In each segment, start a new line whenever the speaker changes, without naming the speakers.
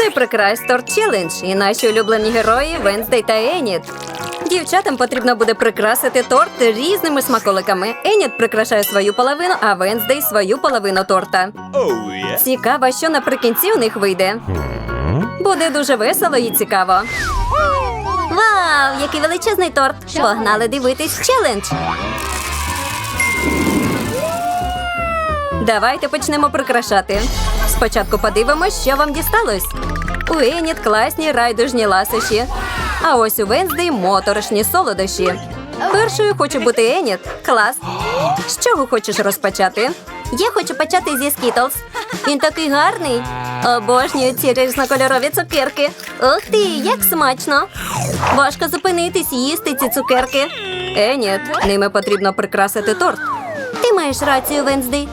Це прикрась торт челендж і наші улюблені герої Венздей та Еніт. Дівчатам потрібно буде прикрасити торт різними смаколиками. Еніт прикрашає свою половину, а Венздей свою половину торта.
Oh yeah.
Цікаво, що наприкінці у них вийде. Буде дуже весело і цікаво. Вау, який величезний торт! Погнали дивитись челендж. Давайте почнемо прикрашати. Спочатку подивимось, що вам дісталось. У Еніт класні райдужні ласощі. А ось у Венздей моторошні солодощі. Першою хочу бути Еніт. Клас. З чого хочеш розпочати? Я хочу почати зі Скітлз. Він такий гарний. Обожнюю ці різнокольорові цукерки. Ух ти, як смачно! Важко зупинитись їсти ці цукерки. Еніт, ними потрібно прикрасити торт. Ти маєш рацію, Венздей.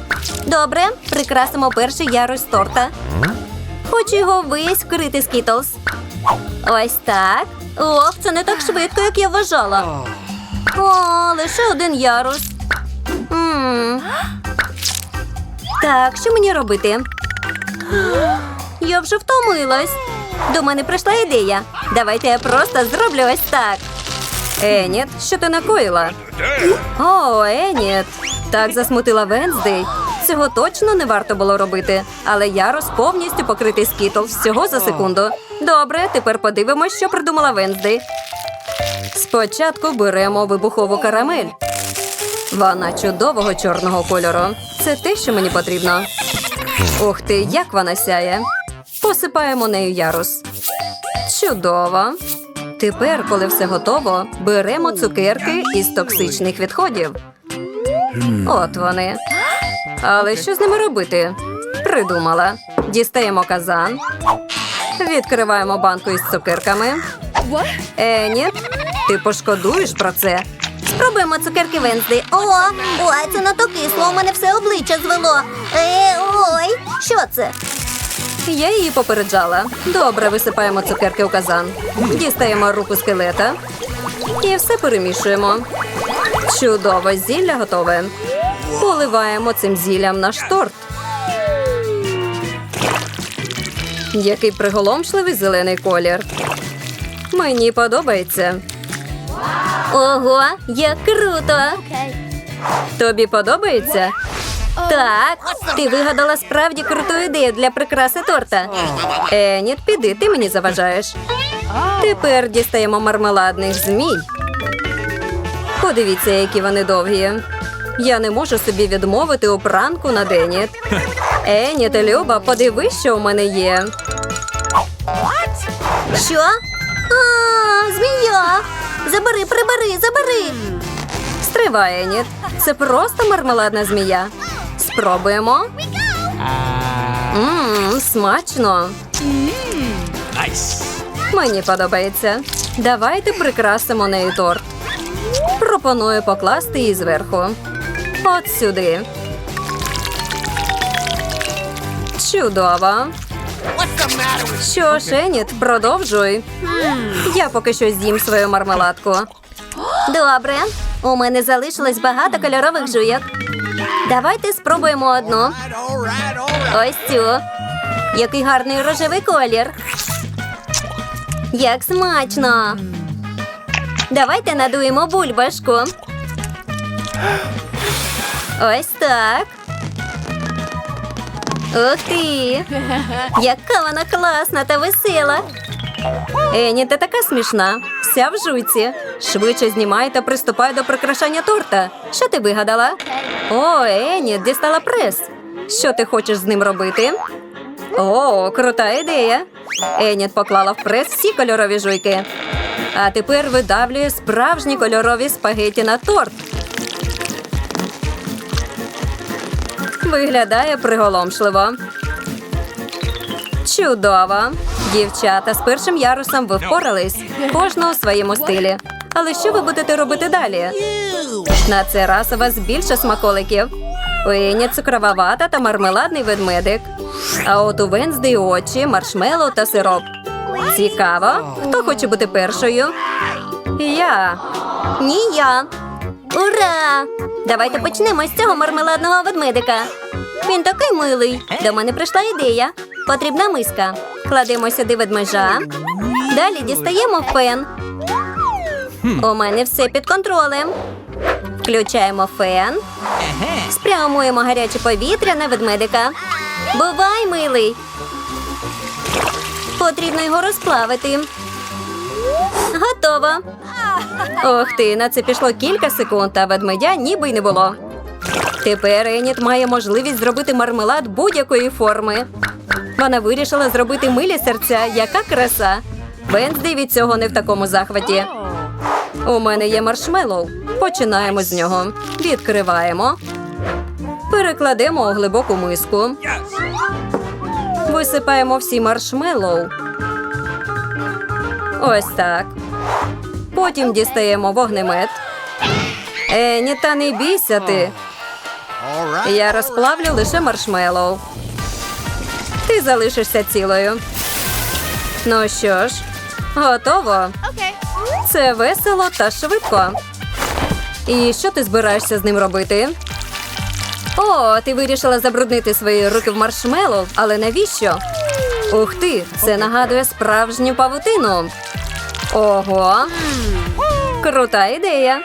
Добре, прикрасимо перший ярус торта. Хочу його весь вкрити Скітлз. Ось так. Ох, це не так швидко, як я вважала. О, лише один ярус. м Так, що мені робити? Я вже втомилась. До мене прийшла ідея. Давайте я просто зроблю ось так. Еніт, що ти накоїла? О, Еніт. Так засмутила Венздей. Цього точно не варто було робити. Але ярус повністю покритий скітлз всього за секунду. Добре, тепер подивимось, що придумала Венздей. Спочатку беремо вибухову карамель. Вона чудового чорного кольору. Це те, що мені потрібно. Ух ти, як вона сяє. Посипаємо нею ярус. Чудово. Тепер, коли все готово, беремо цукерки із токсичних відходів. От вони. Але що з ними робити? Придумала. Дістаємо казан. Відкриваємо банку із цукерками. Ені, ти пошкодуєш про це. Спробуємо цукерки Венздей. О, ой, це надто кисло, у мене все обличчя звело. Е, ой, що це? Я її попереджала. Добре, висипаємо цукерки у казан. Дістаємо руку скелета і все перемішуємо. Чудово, зілля готове. Поливаємо цим зіллям наш торт. Який приголомшливий зелений колір. Мені подобається. Ого, як круто! Тобі подобається? Так, ти вигадала справді круту ідею для прикраси торта. Еніт, піди, ти мені заважаєш. Тепер дістаємо мармеладних змій. Подивіться, які вони довгі. Я не можу собі відмовити у пранку на Деніт. Еніт, Люба, подивись, що у мене є. Що? А, змія! Забери, прибери, забери. Стривай, Еніт. Це просто мармеладна змія. Спробуємо. Мм, смачно. Мені подобається. Давайте прикрасимо нею торт. Пропоную покласти її зверху. От сюди. Чудово. Що ж, Еніт, продовжуй. Я поки що з'їм свою мармеладку. Добре. У мене залишилось багато кольорових жуйок. Давайте спробуємо одну. Ось цю. Який гарний рожевий колір. Як смачно. Давайте надуємо бульбашку. Ось так. Ух ти! Яка вона класна та весела. Ені, ти така смішна. Вся в жуйці. Швидше знімай та приступай до прикрашання торта. Що ти вигадала? О, Ені, дістала прес. Що ти хочеш з ним робити? О, крута ідея. Еніт поклала в прес всі кольорові жуйки. А тепер видавлює справжні кольорові спагеті на торт. Виглядає приголомшливо. Чудово. Дівчата з першим ярусом ви впорались. Кожного у своєму стилі. Але що ви будете робити далі? На цей раз у вас більше смаколиків. У Ені цукрова вата та мармеладний ведмедик. А от у Венздей очі, маршмеллоу та сироп. Цікаво. Хто хоче бути першою? Я. Ні, я. Ура! Давайте почнемо з цього мармеладного ведмедика. Він такий милий. До мене прийшла ідея. Потрібна миска. Кладемо сюди ведмежа. Далі дістаємо фен. У мене все під контролем. Включаємо фен. Спрямуємо гаряче повітря на ведмедика. Бувай, милий. Потрібно його розплавити. Готово. Ох ти, на це пішло кілька секунд, а ведмедя ніби й не було. Тепер Еніт має можливість зробити мармелад будь-якої форми. Вона вирішила зробити милі серця, яка краса. Венздей від цього не в такому захваті. У мене є маршмеллоу. Починаємо з нього. Відкриваємо. Перекладемо у глибоку миску. Висипаємо всі маршмеллоу. Ось так. Потім дістаємо вогнемет. Ені, та не бійся ти. Я розплавлю лише маршмеллоу. Ти залишишся цілою. Ну що ж, готово. Це весело та швидко. І що ти збираєшся з ним робити? О, ти вирішила забруднити свої руки в маршмеллоу, але навіщо? Ух ти, це нагадує справжню павутину. Ого. Крута ідея.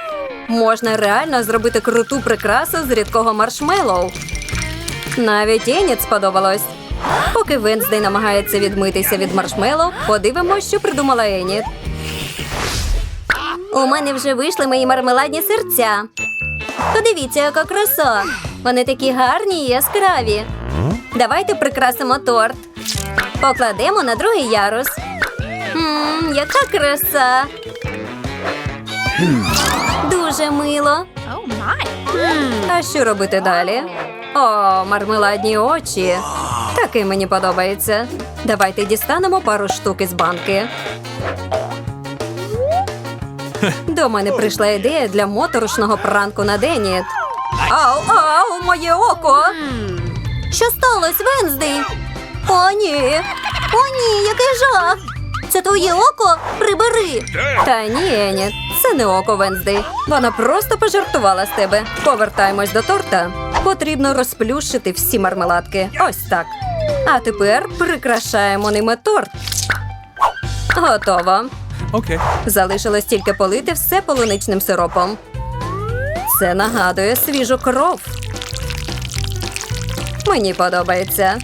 Можна реально зробити круту прикрасу з рідкого маршмеллоу. Навіть Еніт сподобалось. Поки Венздей намагається відмитися від маршмеллоу, подивимося, що придумала Еніт. У мене вже вийшли мої мармеладні серця. Подивіться, яка краса. Вони такі гарні і яскраві. Давайте прикрасимо торт. Покладемо на другий ярус. Мм, яка краса. Дуже мило. А що робити далі? О, мармеладні очі. Такий мені подобається. Давайте дістанемо пару штук із банки. До мене прийшла ідея для моторошного пранку на Деніт. Ау, ау, моє око! Що сталося, Венздей? О, ні. О, ні, який жах! Це твоє око? Прибери. Та ні, Еніт, це не око Венздей. Вона просто пожартувала з тебе. Повертаємось до торта. Потрібно розплющити всі мармеладки. Ось так. А тепер прикрашаємо ними торт. Готово.
Okay.
Залишилось тільки полити все полуничним сиропом. Це нагадує свіжу кров. Мені подобається.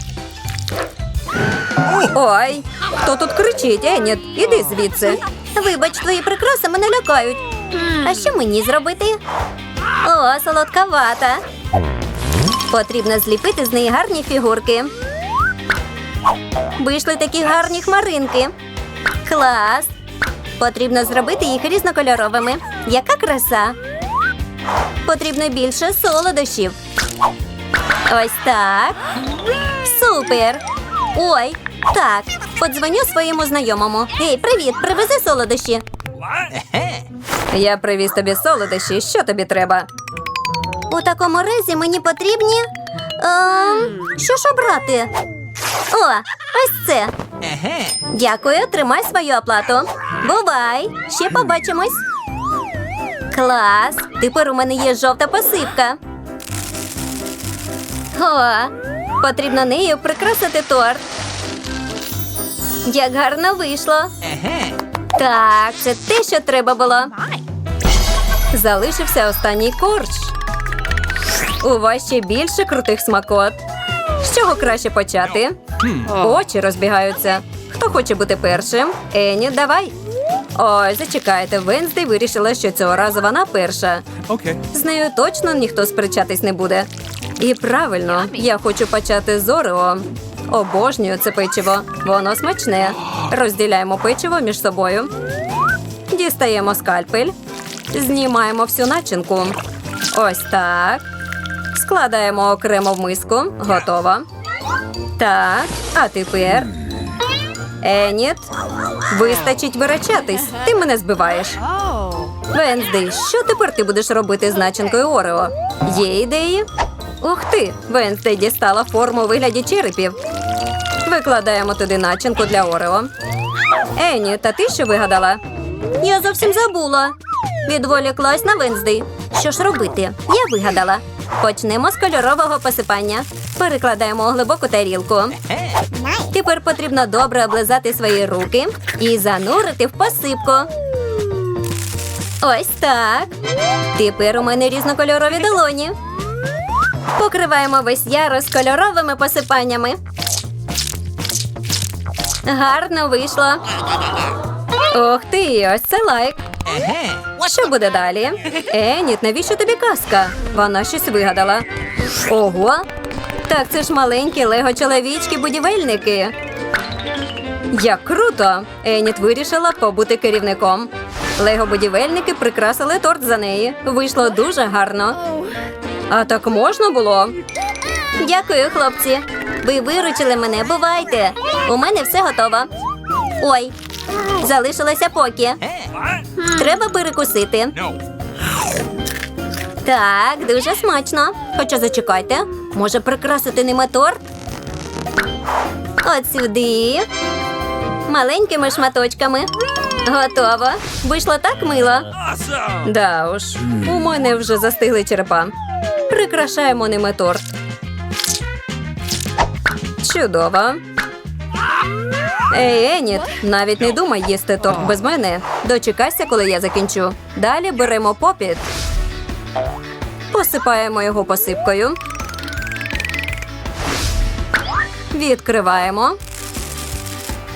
Ой, хто тут кричить? Еніт, іди звідси. Вибач, твої прикраси мене лякають. А що мені зробити? О, солодкавата. Потрібно зліпити з неї гарні фігурки. Вийшли такі гарні хмаринки. Клас! Потрібно зробити їх різнокольоровими. Яка краса! Потрібно більше солодощів. Ось так. Супер. Ой, так. Подзвоню своєму знайомому. Гей, привіт, привези солодощі. Я привіз тобі солодощі. Що тобі треба? У такому разі мені потрібні. Ем, що ж обрати? О, ось це. Дякую, тримай свою оплату. Бувай, ще побачимось. Клас! Тепер у мене є жовта посипка. О, потрібно нею прикрасити торт. Як гарно вийшло. Так, це те, що треба було. Залишився останній корж. У вас ще більше крутих смакот. З чого краще почати? Очі розбігаються. Хто хоче бути першим? Ені, давай. Ой, зачекайте, Венздей вирішила, що цього разу вона перша.
Okay.
З нею точно ніхто сперечатись не буде. І правильно, я хочу почати з Орео. Обожнюю це печиво. Воно смачне. Розділяємо печиво між собою. Дістаємо скальпель. Знімаємо всю начинку. Ось так. Складаємо окремо в миску. Готово. Так, а тепер. Еніт. Вистачить вирачатись. Ти мене збиваєш. Венздей, що тепер ти будеш робити з начинкою Орео? Є ідеї? Ух ти! Венздей дістала форму у вигляді черепів. Викладаємо туди начинку для Орео. Ені, та ти що вигадала? Я зовсім забула. Відволіклась на Венздей. Що ж робити? Я вигадала. Почнемо з кольорового посипання. Перекладаємо у глибоку тарілку. Тепер потрібно добре облизати свої руки і занурити в посипку. Ось так. Тепер у мене різнокольорові долоні. Покриваємо весь ярус кольоровими посипаннями. Гарно вийшло. Ох ти, ось це лайк. Що буде далі? Еніт, навіщо тобі казка? Вона щось вигадала. Ого. Так це ж маленькі лего чоловічки будівельники. Як круто! Еніт вирішила побути керівником. Лего будівельники прикрасили торт за неї. Вийшло дуже гарно. А так можна було? Дякую, хлопці. Ви виручили мене, бувайте. У мене все готово. Ой, залишилося поки. Треба перекусити. Так, дуже смачно. Хоча зачекайте, може прикрасити ними торт? От сюди. Маленькими шматочками. Готово. Вийшло так мило. Да уж, у мене вже застигли черепа. Прикрашаємо ними торт. Чудово. Ей, Еніт, навіть не думай їсти торт без мене. Дочекайся, коли я закінчу. Далі беремо попіт. Посипаємо його посипкою. Відкриваємо.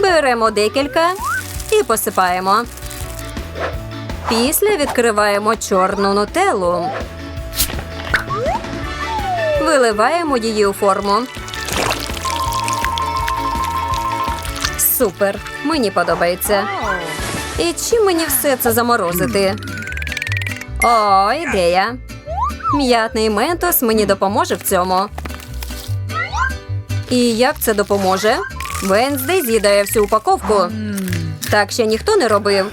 Беремо декілька і посипаємо. Після відкриваємо чорну нутеллу. Виливаємо її у форму. Супер! Мені подобається. І чим мені все це заморозити? О, ідея. М'ятний ментос мені допоможе в цьому. І як це допоможе? Венздей з'їдає всю упаковку. Так ще ніхто не робив.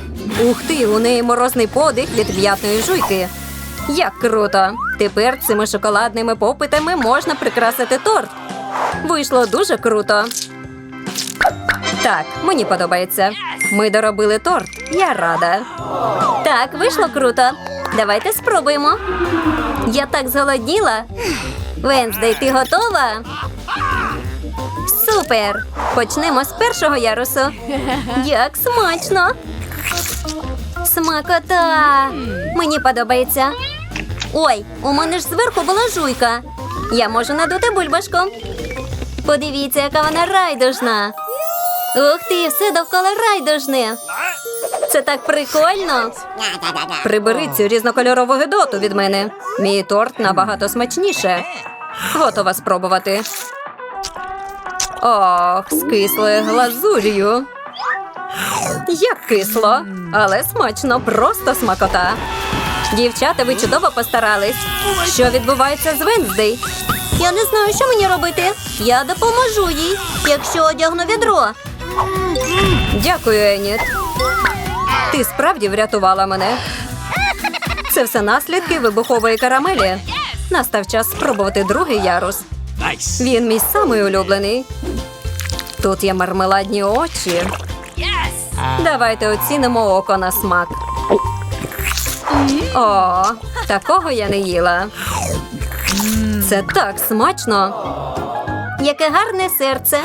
Ух ти, у неї морозний подих від в'ятної жуйки. Як круто! Тепер цими шоколадними попитами можна прикрасити торт. Вийшло дуже круто. Так, мені подобається. Ми доробили торт. Я рада. Так, вийшло круто. Давайте спробуємо. Я так зголодніла. Венздей, ти готова? Супер! Почнемо з першого ярусу. Як смачно! Смакота! Мені подобається. Ой, у мене ж зверху була жуйка. Я можу надути бульбашку. Подивіться, яка вона райдужна. Ух ти, все довкола райдужне. Це так прикольно. Прибери цю різнокольорову гидоту від мене. Мій торт набагато смачніше. Готова спробувати. Ох, з кислою глазур'ю. Як кисло, але смачно, просто смакота. Дівчата, ви чудово постарались. Що відбувається з Венздей? Я не знаю, що мені робити. Я допоможу їй, якщо одягну відро. Дякую, Еніт. Ти справді врятувала мене. Це все наслідки вибухової карамелі. Настав час спробувати другий ярус. Він мій самий улюблений. Тут є мармеладні очі. Давайте оцінимо око на смак. О, такого я не їла. Це так смачно. Яке гарне серце.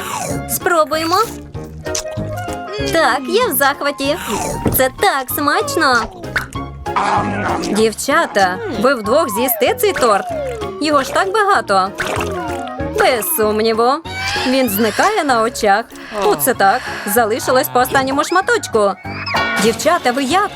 Спробуємо. Так, я в захваті. Це так смачно. Дівчата, ви вдвох з'їсти цей торт. Його ж так багато. Без сумніву. Він зникає на очах. Оце так. Залишилось по останньому шматочку. Дівчата, ви як?